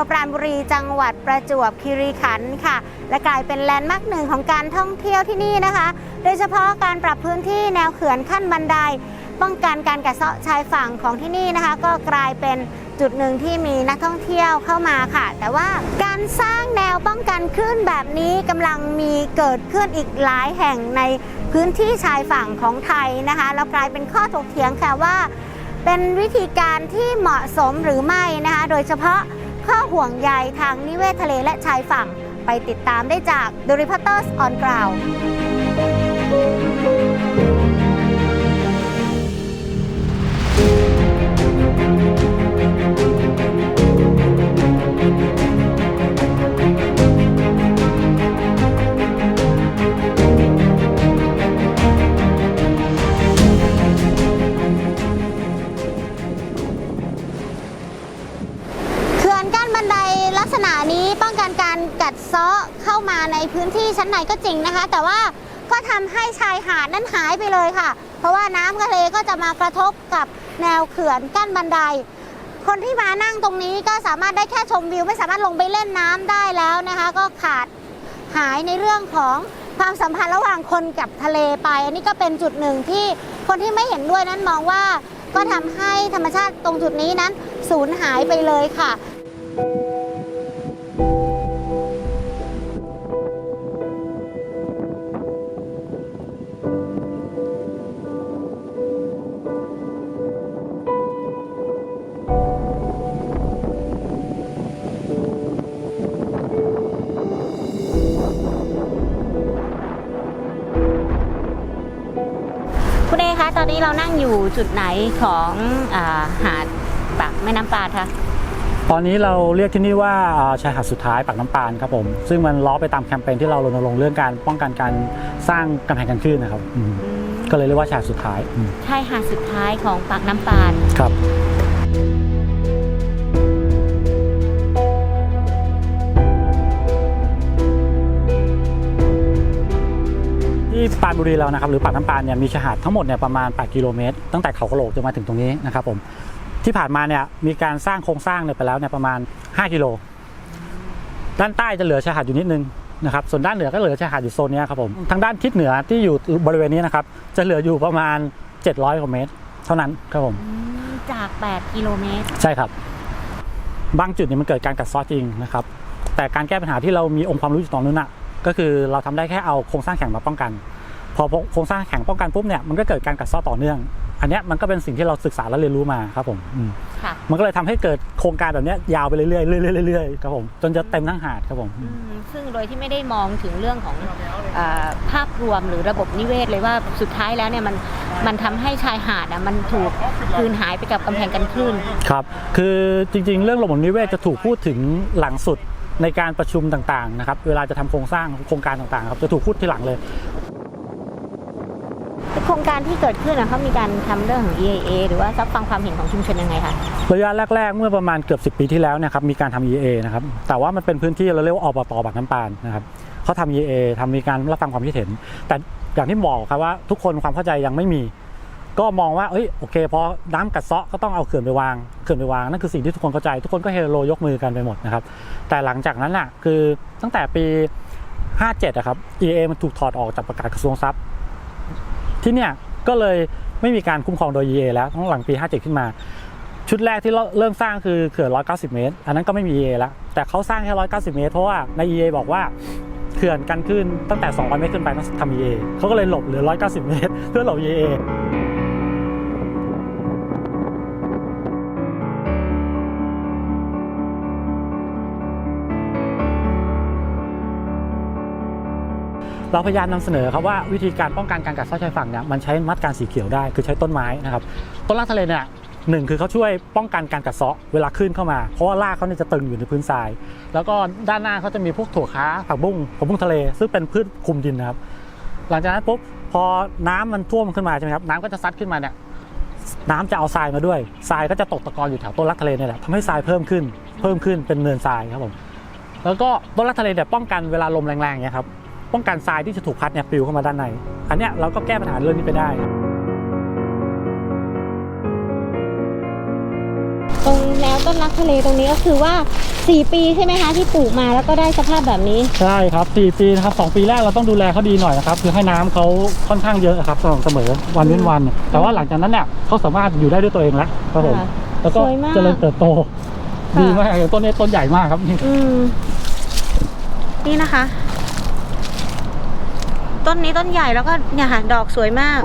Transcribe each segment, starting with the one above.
อำเภอปราณบุรีจังหวัดประจวบคีรีขันธ์ค่ะ และกลายเป็นแลนด์มาร์คหนึ่งของการท่องเที่ยวที่นี่นะคะ โดยเฉพาะการปรับพื้นที่แนวเขื่อนขั้นบันได ป้องกันการกัดเซาะชายฝั่งของที่นี่นะคะ ก็กลายเป็นจุดหนึ่งที่มีนักท่องเที่ยวเข้ามาค่ะ แต่ว่าการสร้างแนวป้องกันคลื่นแบบนี้กำลังมีเกิดขึ้นอีกหลายแห่งในพื้นที่ชายฝั่งของไทยนะคะแล้วกลายเป็นข้อถกเถียงค่ะว่า เป็นวิธีการที่เหมาะสมหรือไม่นะคะ โดยเฉพาะ ข้อห่วงใยทางนิเวศทะเลและชายฝั่ง ไปติดตามได้จาก The Reporters on Ground เดเซาะเข้ามาในพื้นที่ชั้นในก็จริงนะคะ แต่ว่าก็ทำให้ชายหาดนั้นหายไปเลยค่ะ เพราะว่าน้ำทะเลก็จะมากระทบกับแนวเขื่อนกั้นบันได คนที่มานั่งตรงนี้ก็สามารถได้แค่ชมวิว ไม่สามารถลงไปเล่นน้ำได้แล้วนะคะ ก็ขาดหายในเรื่องของความสัมพันธ์ระหว่างคนกับทะเลไป อันนี้ก็เป็นจุดหนึ่งที่คนที่ไม่เห็นด้วยนั้นมองว่าก็ทำให้ธรรมชาติตรงจุดนี้นั้นสูญหายไปเลยค่ะคุณ นนี้เรานั่งอยู่จุดไหนของอาหาดปากแม่น้ำปลาคะ ตอนนี้เราเรียกที่นี่ว่าอ่าชายหาดสุดท้ายปากน้ำปานครับผม ซึ่งมันล้อไปตามแคมเปญที่เรารณรงค์เรื่องการป้องกันการสร้างกำแพงกันคลื่นนะครับอืมก็เลยเรียกว่าชายหาดสุดท้ายอืมชายหาดสุดท้ายของปากน้ำปาน ครับ ปรานบุรีเรานะครับหรือปากน้ำปานเนี่ยมีชายหาดทั้งหมดเนี่ยประมาณ 8 กิโลเมตร ตั้งแต่เขากระโหลกจนมาถึงตรงนี้นะครับผมที่ผ่านมาเนี่ยมีการสร้างโครงสร้างเนี่ยไปแล้วเนี่ยประมาณ 5 กิโล ด้านใต้จะเหลือชายหาดอยู่นิดนึงนะครับส่วนด้านเหนือก็เหลือชายหาดอยู่โซนเนี้ยครับผมทางด้านทิศเหนือที่อยู่บริเวณนี้นะครับจะเหลืออยู่ประมาณ 700กว่าเมตร เท่านั้นครับผมจาก 8 กิโลเมตร ใช่ครับ บางจุดเนี่ยมันเกิดการกัดเซ้อจริงนะครับแต่การแก้ปัญหาที่เรามีองค์ความรู้อยู่ตรงนั้นน่ะก็คือเราทำได้แค่เอาโครงสร้างแข็งมาป้องกันพ อโครงสร้างแข็งป้องกันปุ๊บเนี่ยมันก็เกิดการกัดเซ้อต่อเนื่อง อันเนี้ยมันก็เป็นสิ่งที่เราศึกษาและเรียนรู้มาครับผมอืมค่ะมันก็เลยทำให้เกิดโครงการแบบเนี้ยยาวไปเรื่อยๆเรื่อยๆเรื่อยๆครับผมจนจะเต็มทั้งหาดครับผมอืมซึ่งโดยที่ไม่ได้มองถึงเรื่องของอาภาพรวมหรือระบบนิเวศเลยว่าสุดท้ายแล้วเนี่ยมันมันทำให้ชายหาดอะมันถูกคืนหายไปกับกำแพงกันคลื่นครับ คือจริงๆ เรื่องระบบนิเวศจะถูกพูดถึงหลังสุดในการประชุมต่างๆนะครับเวลาจะทำโครงสร้างโครงการต่างๆครับจะถูกพูดทีหลังเลย โครงการที่เกิดขึ้นนะเขามีการทำเรื่องของ EIA หรือว่ารับฟังความเห็นของชุมชนยังไงคะระยะแรก ๆ เมื่อประมาณเกือบ 10 ปีที่แล้วนะครับมีการทำ EIA นะครับแต่ว่ามันเป็นพื้นที่เราเรียกว่าอบตบางน้ำปานนะครับเขาทำ EIA ทำมีการรับฟังความคิดเห็น แต่อย่างที่บอกครับว่าทุกคนความเข้าใจยังไม่มี ก็มองว่าเอ้ยโอเคพอน้ำกัดเซาะก็ต้องเอาเขื่อนไปวางเขื่อนไปวางนั่นคือสิ่งที่ทุกคนเข้าใจทุกคนก็เฮโลยกมือกันไปหมดนะครับแต่หลังจากนั้นน่ะคือตั้งแต่ปี 57อะครับ EA มันถูกถอดออกจากประกาศกระทรวงทรัพย์ ที่เนี่ยก็เลยไม่มีการคุ้มครองโดย EA แล้วตั้งหลังปี 57 ขึ้นมา ชุดแรกที่เริ่มสร้างคือเขื่อน 190 เมตร อันนั้นก็ไม่มี EA แล้ว แต่เขาสร้างแค่ 190 เมตร เพราะว่าใน EA บอกว่าเขื่อนกันขึ้นตั้งแต่ 200 เมตรขึ้นไปต้องทำ EA เขาก็เลยหลบเหลือ 190 เมตร เพื่อหลบ EA เราพยายามนำเสนอครับว่าวิธีการป้องกันการกัดเซาะชายฝั่งเนี่ยมันใช้มัดการสีเขียวได้คือใช้ต้นไม้นะครับต้นรากทะเลเนี่ยหนึ่งคือเขาช่วยป้องกันการกัดเซาะเวลาขึ้นเข้ามา เพราะว่ารากเขาเนี่ยจะตึงอยู่ในพื้นทราย แล้วก็ด้านหน้าเขาจะมีพวกถั่วค้าผักบุ้งผักบุ้งทะเล ซึ่งเป็นพืชคุมดินนะครับ หลังจากนั้นปุ๊บพอน้ำมันท่วมขึ้นมาใช่ไหมครับน้ำก็จะซัดขึ้นมาเนี่ยน้ำจะเอาทรายมาด้วยทรายก็จะตกตะกอนอยู่แถวต้นรักทะเลเนี่ยแหละทำให้ทรายเพิ่มขึ้น เพิ่มขึ้นเป็นเนินทรายครับผมแล้วก็ต้นรักทะเลเนี่ยป้องกันเวลาลมแรงๆเนี่ยครับ ป้องกันทรายที่จะถูกพัดเนี่ยปลิวเข้ามาด้านใน อันเนี้ยเราก็แก้ปัญหาเรื่องนี้ไปได้ ตรงแนวต้นต้นรักทะเลตรงนี้ก็คือว่า 4 ปีใช่ไหมคะที่ปลูกมาแล้วก็ได้สภาพแบบนี้ ใช่ครับ 4 ปีนะครับสองปีแรกเราต้องดูแลเขาดีหน่อยนะครับ คือให้น้ำเขาค่อนข้างเยอะครับสม่ำเสมอวันเว้นวัน แต่ว่าหลังจากนั้นเนี่ยเขาสามารถอยู่ได้ด้วยตัวเองแล้วครับผมค่ะแล้วก็สวยมาก เจริญเติบโตค่ะดีมากอย่างต้นนี้ต้นใหญ่มากครับนี่ อืมนี่นะคะ ต้นนี้ต้นใหญ่แล้วก็เนี่ยค่ะดอกสวยมาก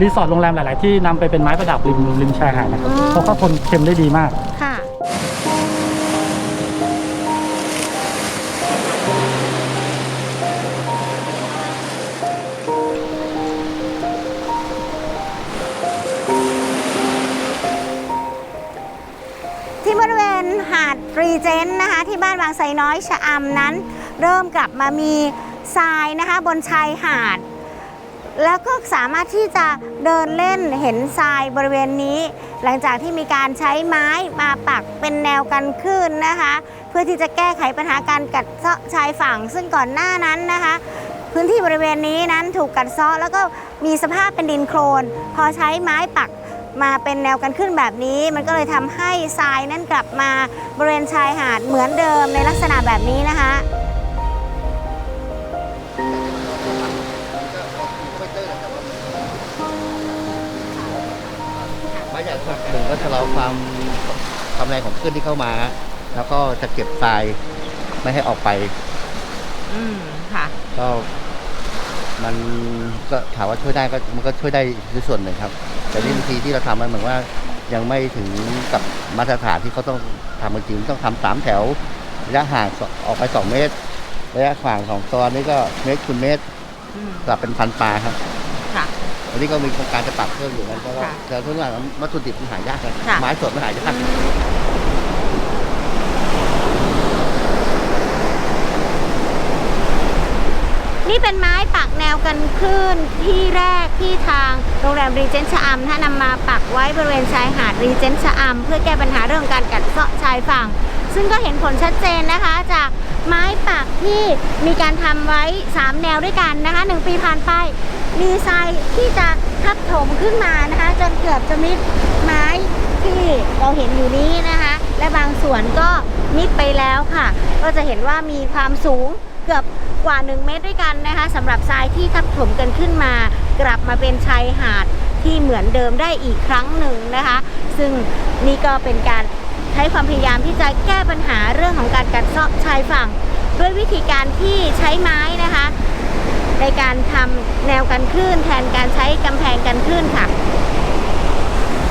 รีสอร์ทโรงแรมหลาย ๆ ที่นำไปเป็นไม้ประดับริมริมชายหาดนะครับอ๋อเขาก็คนเค็มได้ดีมาก ค่ะ ที่บริเวณหาดรีเจนต์นะคะ ที่บ้านบางไทรน้อยชะอำนั้น เริ่มกลับมามี ทรายนะคะ บนชายหาด แล้วก็สามารถที่จะเดินเล่นเห็นทรายบริเวณนี้ หลังจากที่มีการใช้ไม้มาปักเป็นแนวกันคลื่นนะคะ เพื่อที่จะแก้ไขปัญหาการกัดเซาะชายฝั่ง ซึ่งก่อนหน้านั้นนะคะ พื้นที่บริเวณนี้นั้นถูกกัดเซาะแล้วก็มีสภาพเป็นดินโคลน พอใช้ไม้ปักมาเป็นแนวกันขึ้นแบบนี้ มันก็เลยทำให้ทรายนั้นกลับมาบริเวณชายหาดเหมือนเดิมในลักษณะแบบนี้นะคะ ชะลอความความแรงของคลื่นที่เข้ามาฮะแล้วก็จะเก็บทรายไม่ให้ออกไป อืมค่ะ ก็มันก็ถามว่าช่วยได้ก็มันก็ช่วยได้ในส่วนหนึ่งครับ แต่นี่บางทีที่เราทำมันเหมือนว่ายังไม่ถึงกับมาตรฐานที่เขาต้องทำจริงๆต้องทำสามแถวระยะห่างออกไปสองเมตรระยะห่างของตัวนี้ก็เมตรคูณเมตรอืมปรับเป็นพันปลาครับ ค่ะอันนี้ก็มีโครงการจะปรับเพิ่มอยู่นั้นเพราะว่าค่ะแต่ทุกอย่างวัตถุดิบมันหายากนะค่ะ ไม้สดมันหายาก นี่เป็นไม้ปักแนวกันคลื่นที่แรกที่ทางโรงแรมรีเจนชะอำถ้านำมาปักไว้บริเวณชายหาดรีเจนชะอำเพื่อแก้ปัญหาเรื่องการกัดเซาะชายฝั่ง ซึ่งก็เห็นผลชัดเจนนะคะจากไม้ปักที่มีการทำไว้ 3 แนวด้วยกันนะคะ 1 ปีผ่านไปมีทรายที่จะทับถมขึ้นมานะคะ จนเกือบจะมิดไม้ที่เราเห็นอยู่นี้นะคะ และบางส่วนก็มิดไปแล้วค่ะ ก็จะเห็นว่ามีความสูงเกือบกว่า 1 เมตรด้วยกันนะคะสำหรับทรายที่ทับถมกันขึ้นมา กลับมาเป็นชายหาดที่เหมือนเดิมได้อีกครั้งหนึ่งนะคะ ซึ่งนี่ก็เป็นการ ใช้ความพยายามที่จะแก้ปัญหาเรื่องของการกัดเซาะชายฝั่ง ด้วยวิธีการที่ใช้ไม้นะคะ ในการทำแนวกันคลื่นแทนการใช้กำแพงกันคลื่นค่ะ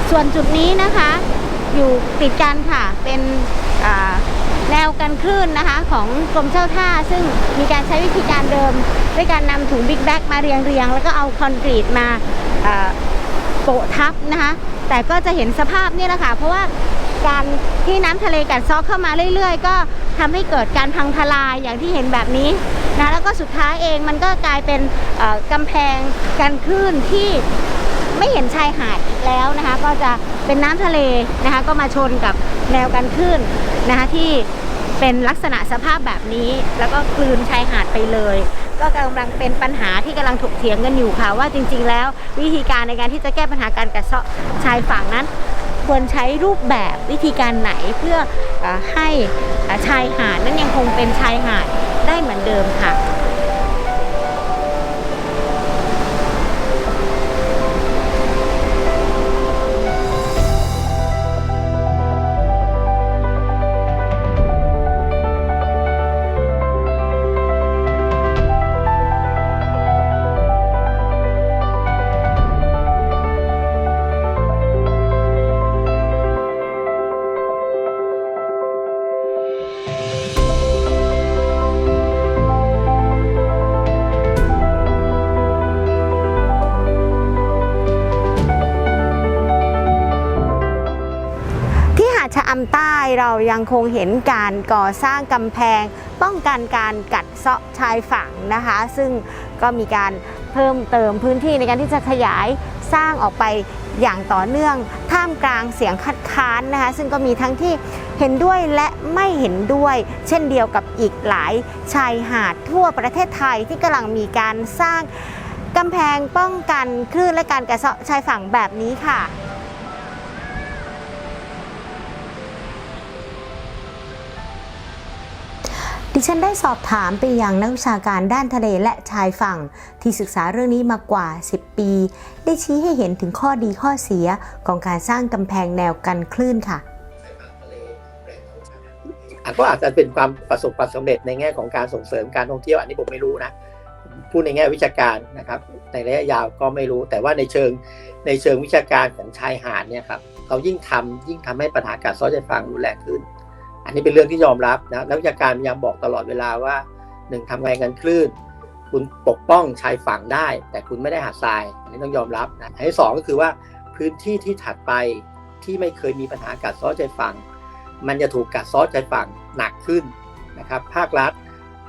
ส่วนจุดนี้นะคะ อยู่ติดกันค่ะเป็นแนวกันคลื่นนะคะของกรมเจ้าท่า ซึ่งมีการใช้วิธีการเดิม ด้วยการนำถุงบิ๊กแบ็กมาเรียงเรียงแล้วก็เอาคอนกรีตมาอ่าโปะทับนะคะ แต่ก็จะเห็นสภาพนี่แหละค่ะเพราะว่า การที่น้ำทะเลกัดเซอกเข้ามาเรื่อย ๆ ก็ทำให้เกิดการพังทลายอย่างที่เห็นแบบนี้นะแล้วก็สุดท้ายเองมันก็กลายเป็นเอ่อกำแพงกันคลื่นที่ไม่เห็นชายหาดแล้วนะคะ ก็จะเป็นน้ำทะเลนะคะ ก็มาชนกับแนวกันคลื่นนะคะที่เป็นลักษณะสภาพแบบนี้ แล้วก็กลืนชายหาดไปเลย ก็กำลังเป็นปัญหาที่กำลังถกเถียงกันอยู่ค่ะ ว่าจริง ๆ แล้ววิธีการในการที่จะแก้ปัญหาการกัดเซาะชายฝั่งนั้น ควรใช้รูปแบบวิธีการไหนเพื่ออให้ชายหาดนั้นยังคงเป็นชายหาดได้เหมือนเดิมค่ะาดชะอำใต้เรายังคงเห็นการก่อสร้างกำแพง ป้องกันการกัดเซาะชายฝั่งนะคะ ซึ่งก็มีการเพิ่มเติมพื้นที่ในการที่จะขยายสร้างออกไปอย่างต่อเนื่อง ท่ามกลางเสียงคัดค้านนะคะ ซึ่งก็มีทั้งที่เห็นด้วยและไม่เห็นด้วย เช่นเดียวกับอีกหลายชายหาดทั่วประเทศไทยที่กำลังมีการสร้างกำแพงป้องกันคลื่นและการกัดเซาะชายฝั่งแบบนี้ค่ะ ดิฉันได้สอบถามไปยังนักวิชาการด้านทะเลและชายฝั่ง ที่ศึกษาเรื่องนี้มากว่า 10 ปี ได้ชี้ให้เห็นถึงข้อดีข้อเสียของการสร้างกำแพงแนวกันคลื่นค่ะอาจก็อาจจะเป็นความประสบความสำเร็จในแง่ของการส่งเสริมการท่องเที่ยวอันนี้ผมไม่รู้นะพูดในแง่วิชาการนะครับ ในระยะยาวก็ไม่รู้ แต่ว่าในเชิงในเชิงวิชาการของชายหาดเนี่ยครับเรายิ่งทำยิ่งทำให้ปัญหาการซ้อใจฟังรุนแรงขึ้น นนี้เป็นเรื่องที่ยอมรับนะนักวิชาการพยายามบอกตลอดเวลาว่าหนึ่งทำไงกันคลื่น คุณปกป้องชายฝั่งได้ แต่คุณไม่ได้หาทราย อันนี้ต้องยอมรับนะอันที่สองก็คือว่าพื้นที่ที่ถัดไปที่ไม่เคยมีปัญหาการซ้อใจฝั่ง มันจะถูกกัดซ้อใจฝั่งหนักขึ้นนะครับภาครัฐ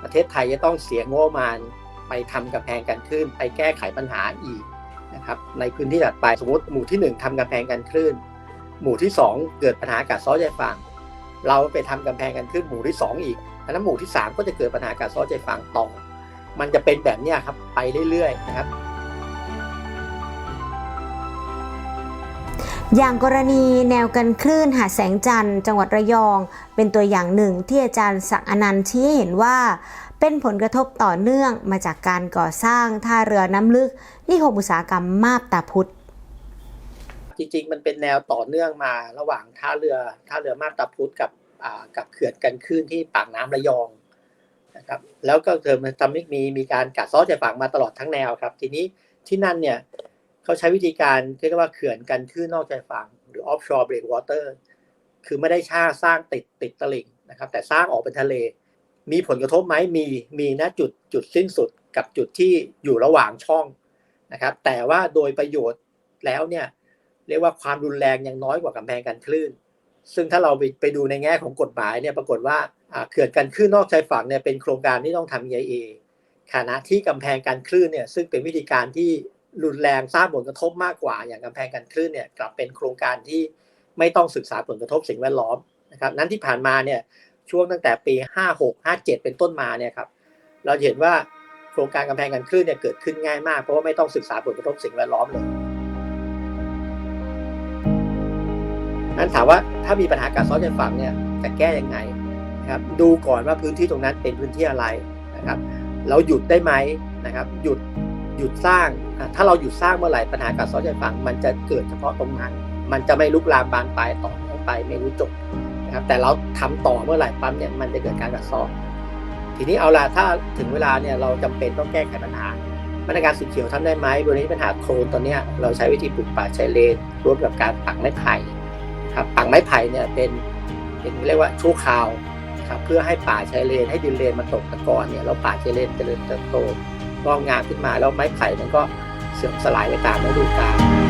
ประเทศไทยจะต้องเสียงบประมาณไปทำกำแพงกันคลื่น ไปแก้ไขปัญหาอีกนะครับในพื้นที่ถัดไปสมมติหมู่ที่ 1ทำกำแพงกันคลื่น หมู่ที่ 2 เกิดปัญหากัดซ้อใจฝั่ง เราไปทำกำแพงกันคลื่นหมู่ที่ 2 อีกอันนั้นหมู่ที่ 3 ก็จะเกิดปัญหากัดเซ้อใจฝังต่อมันจะเป็นแบบนี้ครับไปเรื่อยๆนะครับอย่างกรณีแนวกันคลื่นหาดแสงจันทร์จังหวัดระยอง เป็นตัวอย่างหนึ่งที่อาจารย์ศักอนันต์ชี้เห็นว่า เป็นผลกระทบต่อเนื่องมาจากการก่อสร้างท่าเรือน้ำลึกนิคมอุตสาหกรรมมาบตาพุธ จริง ๆ มันเป็นแนวต่อเนื่องมาระหว่างท่าเรือท่าเรือมาตาพุธกับกับเขื่อนกันคลื่นที่ปากน้ำระยองนะครับแล้วก็เกิดมันทำให้มีมีการกัดซ้อใจฝั่งมาตลอดทั้งแนวครับ ทีนี้ที่นั่นเนี่ยเขาใช้วิธีการเรียกว่าเขื่อนกันคลื่นนอกชายฝั่งหรือ offshore breakwater คือไม่ได้ช่าสร้างติดติดตลิ่งนะครับ แต่สร้างออกเป็นทะเล มีผลกระทบไหมมีมีนะจุดจุดสิ้นสุดกับจุดที่อยู่ระหว่างช่องนะครับ แต่ว่าโดยประโยชน์แล้วเนี่ย เรียกว่าความรุนแรงยังน้อยกว่ากำแพงกันคลื่น ซึ่งถ้าเราไปไปดูในแง่ของกฎหมายเนี่ยปรากฏว่าเขื่อนกันคลื่นนอกชายฝั่งเนี่ยเป็นโครงการที่ต้องทำ EIA ขณะที่กำแพงกันคลื่นเนี่ยซึ่งเป็นวิธีการที่รุนแรงสร้างผลกระทบมากกว่า อย่างกำแพงกันคลื่นเนี่ยกลับเป็นโครงการที่ไม่ต้องศึกษาผลกระทบสิ่งแวดล้อมนะครับนั้นที่ผ่านมาเนี่ยช่วงตั้งแต่ปี 56 57 เป็นต้นมาเนี่ยครับเราเห็นว่าโครงการกำแพงกันคลื่นเนี่ยเกิดขึ้นง่ายมากเพราะว่าไม่ต้องศึกษาผลกระทบสิ่งแวดล้อมเลย นั้นถามว่าถ้ามีปัญหาการซ้อนใจฝั่งเนี่ยจะแก้ยังไงนะครับดูก่อนว่าพื้นที่ตรงนั้นเป็นพื้นที่อะไรนะครับ เราหยุดได้ไหมนะครับ หยุดหยุดสร้าง ถ้าเราหยุดสร้างเมื่อไหร่ปัญหาการซ้อนใจฝั่งมันจะเกิดเฉพาะตรงนั้น มันจะไม่ลุกลามบานปลายต่อไปไม่รู้จบนะครับแต่เราทำต่อเมื่อไหร่ปั๊มเนี่ยมันจะเกิดการกัดซ้อทีนี้เอาละถ้าถึงเวลาเนี่ยเราจำเป็นต้องแก้ไขปัญหามาตรการสีเขียวทำได้ไหมบริเวณปัญหาโคลนตอนนี้เราใช้วิธีปลูกป่าชายเลนร่วมกับการปักไม้ไผ่ ครับปังไม้ไผ่เนี่ยเป็นเป็นเรียกว่าชั่วคราวครับเพื่อให้ป่าชายเลนให้ดินเลนมันตกตะกอนเนี่ยแล้วป่าชายเลนเจริญเติบโตงอกงามขึ้นมาแล้วไม้ไผ่มันก็เสื่อมสลายไปตามฤดูกาล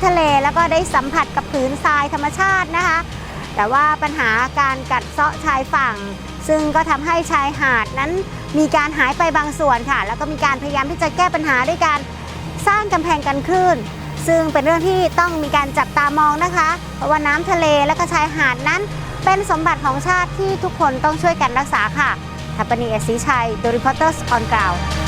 ำทะเลแล้วก็ได้สัมผัสกับผืนทรายธรรมชาตินะคะ แต่ว่าปัญหาการกัดเซาะชายฝั่ง ซึ่งก็ทำให้ชายหาดนั้นมีการหายไปบางส่วนค่ะ แล้วก็มีการพยายามที่จะแก้ปัญหาด้วยการสร้างกำแพงกันคลื่น ซึ่งเป็นเรื่องที่ต้องมีการจับตามองนะคะ เพราะว่าน้ำทะเลและก็ชายหาดนั้น เป็นสมบัติของชาติที่ทุกคนต้องช่วยกันรักษาค่ะทัปปนีเอศรีชัย The Reporters on Ground